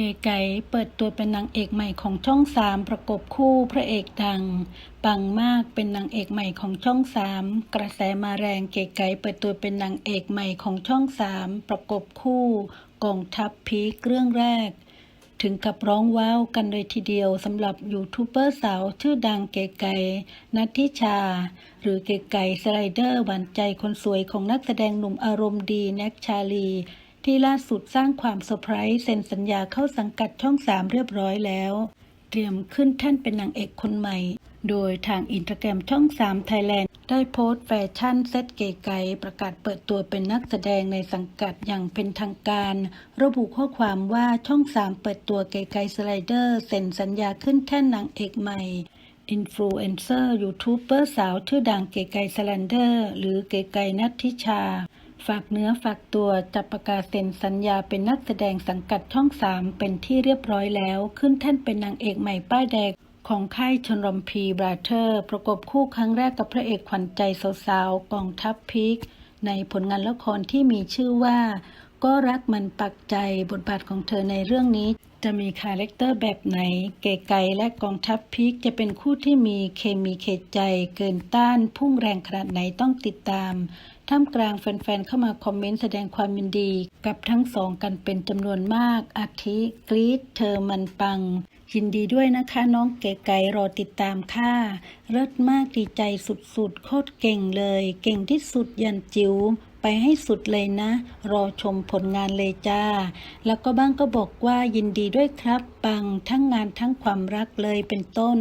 เก๋ไก๋เปิดตัวเป็นนางเอกใหม่ของช่องสามประกบคู่พระเอกดัง ปังมากเป็นนางเอกใหม่ของช่องสามกระแสมาแรงเก๋ไก๋เปิดตัวเป็นนางเอกใหม่ของช่องสามประกบคู่กองทัพพีคเรื่องแรก ถึงกับร้องว้าวกันเลยทีเดียวสำหรับยูทูบเบอร์สาวชื่อดังเก๋ไก่นัทธิชา หรือเก๋ไก่สไลเดอร์หวานใจคนสวยของนักแสดงหนุ่มอารมณ์ดีแน็กชาลี ที่ล่าสุดสร้างความเซอร์ไพรส์เซ็นสัญญาเข้าสังกัดช่องสามเรียบร้อยแล้ว เตรียมขึ้นแท่านเป็นนางเอกคนใหม่ โดยทางอินสตาแกรมช่อง3ไทยแลนด์ได้โพสต์แฟชั่นเซตเก๋ไก๋ประกาศเปิดตัวเป็นนักแสดงในสังกัดอย่างเป็นทางการ ระบุข้อความว่าช่อง3เปิดตัวเก๋ไก๋สไลเดอร์เซ็นสัญญาขึ้นแท่นนางเอกใหม่อินฟลูเอนเซอร์ยูทูบเบอร์สาวชื่อดังเก๋ไก่สแลนเดอร์ หรือเก๋ไก่นัทธิชา ฝากเนื้อฝากตัวจับประกาศเซ็นสัญญาเป็นนักแสดงสังกัดช่องสามเป็นที่เรียบร้อยแล้ว ขึ้นแท่นเป็นนางเอกใหม่ป้ายแดงของค่ายชนรมพีบราเธอร์ ประกบคู่ครั้งแรกกับพระเอกขวัญใจสาวๆกองทัพพีกในผลงานละครที่มีชื่อว่า ก็รักมันปักใจบทบาทของเธอในเรื่องนี้ จะมีคาแรคเตอร์แบบไหน เก๋ไก่และกองทัพพีคจะเป็นคู่ที่มีเคมีเขตใจเกินต้าน พุ่งแรงขนาดไหนต้องติดตาม ท่ามกลางแฟนๆ เข้ามาคอมเมนต์แสดงความยินดี กับทั้งสองกันเป็นจำนวนมากอาทิกรีดเธอมันปัง ยินดีด้วยนะคะน้องเก๋ไก่รอติดตามค่ะ เลิศมากดีใจสุดๆ โคตรเก่งเลย เก่งที่สุดยันจิ๋วไปให้สุดเลยนะ รอชมผลงานเลยจ้า แล้วก็บ้างก็บอกว่ายินดีด้วยครับ ปังทั้งงานทั้งความรักเลยเป็นต้น